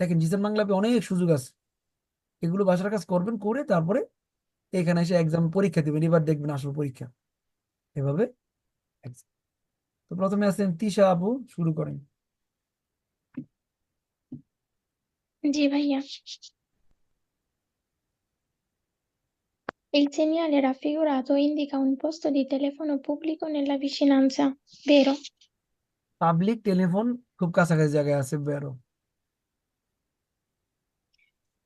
দেখেন জিসান বাংলা অনেক সুযোগ আছে। এগুলো বাসার কাজ করবেন করে তারপরে এখানে এসে এক্সাম পরীক্ষা দিবেন এবার দেখবেন আসল পরীক্ষা। এভাবে তো প্রথমে আছেন তিশা আপু শুরু করেন। Sì, भैया Il segnale raffigurato indica un posto di telefono pubblico nella vicinanza, vero? Public telephone খুব কাছাকাছি জায়গায় আছে বেরো।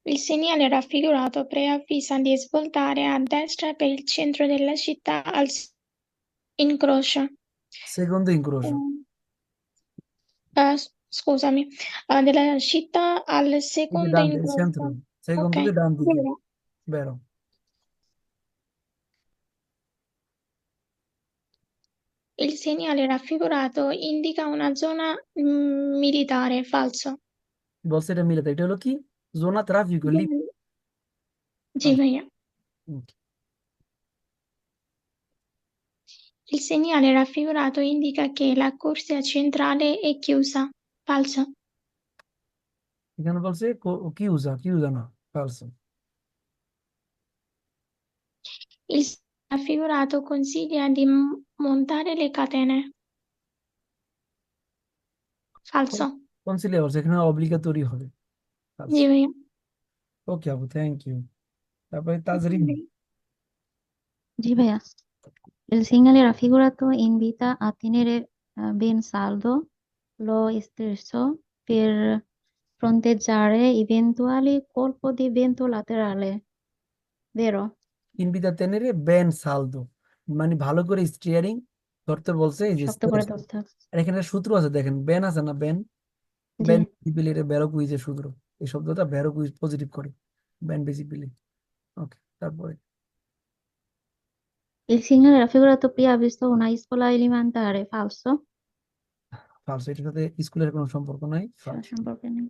Il segnale raffigurato preavvisa di svoltare a destra per il centro della città al s- incrocio. secondo incrocio Eh, s- scusami, eh, della città al এই যে secondo ডান দিকে incrocio. Centra second Ok, থেকে ডান দিকে vero. বেরো Il segnale raffigurato indica una zona mm, militare, falso. বলছে এটা মিলে এটা হলো কি জোনা ট্রাফিক লিপ Sì, भैया. Okay. Il segnale raffigurato indica che la corsia centrale è chiusa. Falso. এখানে বলছে কো- কি ইউজা কি ইউজা না ফালসো Il segnale raffigurato consiglia di m- montare le catene. Falso. কনসিলিয়া বলছে এখানে অব্লিগাতরি হবে জি ভাইয়া ওকে আপু থ্যাংক ইউ তারপরে তাজরিন মানে ভালো করে স্টিয়ারিং ধরতে বলছে এখানে সূত্র আছে দেখেন বেন আছে না বেন? জি। বেন ইবিলিরে বেরো কুইজে সূত্র। এই শব্দটা বেরো কুইজ পজিটিভ করে বেন ভিজিবিলিটি ওকে তারপরে Il segnale raffigurato preavvisto una scuola elementare, falso? ফালসো এটার সাথে স্কুলের কোনো সম্পর্ক নাই falso। সম্পর্কে নেই।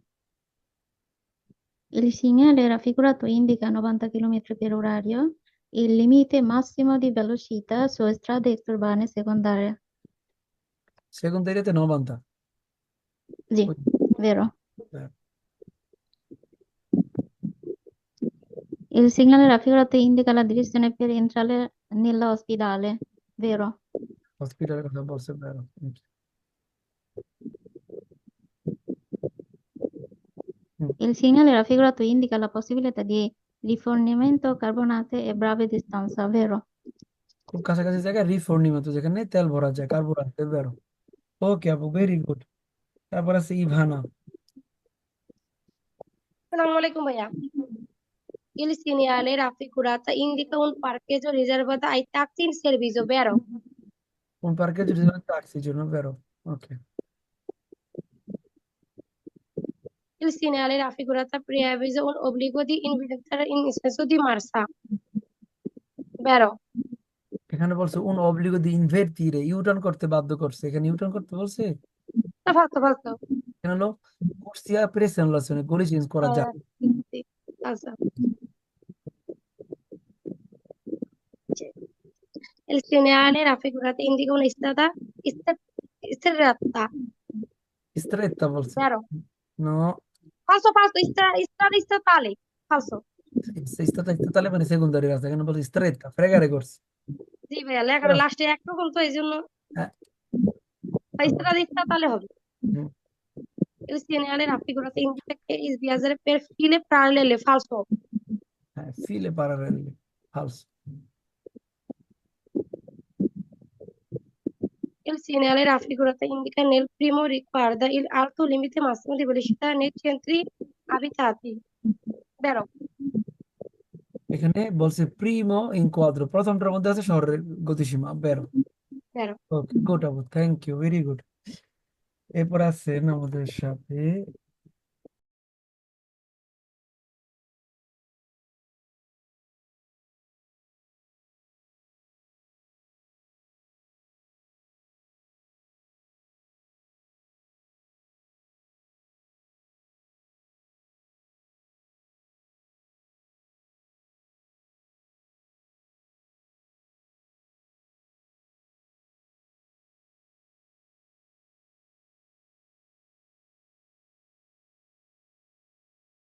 Il segnale raffigurato indica 90 km per orario, il limite massimo di velocità su strade extraurbane secondarie. Second এরিয়াতে নবান্তা Sì, vero. Vero. Il segnale raffigurato indica la direzione per entrare nell'ospedale, vero? হসপিটালের কথা বলছে বেরো Il segnale raffigurato indica la possibilità di rifornimento carbonate e breve distanza, vero? খুব কাছাকাছি জায়গায় রিফোর্নিমাতো যেখানে তেল ভরা যায় কার্বোরাতে বেরো ওকে আপু ভেরি গুড তারপর আছে ইভানা Assalamu alaikum भैया Il segnale raffigurato indica un parcheggio riservato ai taxi in servizio, vero? কোন পার্কে যদি ট্যাক্সির জন্য বেরো ওকে Il segnale raffigurato preavvisa un obbligo di invertere in senso di marcia, vero? এখানে বলছে un obbligo di invertire U turn করতে বাধ্য করছে এখানে ইউটার্ন করতে বলছে No, falso, falso. এখানে হলো corsia preannullazione গলি চেঞ্জ করা Eh, যাবে sì, الاستنانة في جهتين تكون استدى استرتة استرتة بولسي claro no falso falso está está está tale falso está está tale মানে সেকেন্ডারি আছে এখানে বলছি স্ট্রেটটা ফ্রেগারে করছে জি ভাইয়া লেখার লাস্টে একরকম তো এই জন্য ইস্তারা ইস্তা তাহলে হবে El señalar la figura te indica que es viajar perfile paralele falso. File paralele falso. Il segnale raffigurato indica nel primo riguarda il alto limite massimo di velocità nei centri abitati, vero? এখানে বলছে প্রিমো ইনকোয়াদ্রো প্রথমটার মধ্যে আছে শহরের গতিসীমা বেরো Vero. Okay good আপু থ্যাংক ইউ ভেরি গুড এরপর আছেন আমাদের সাথে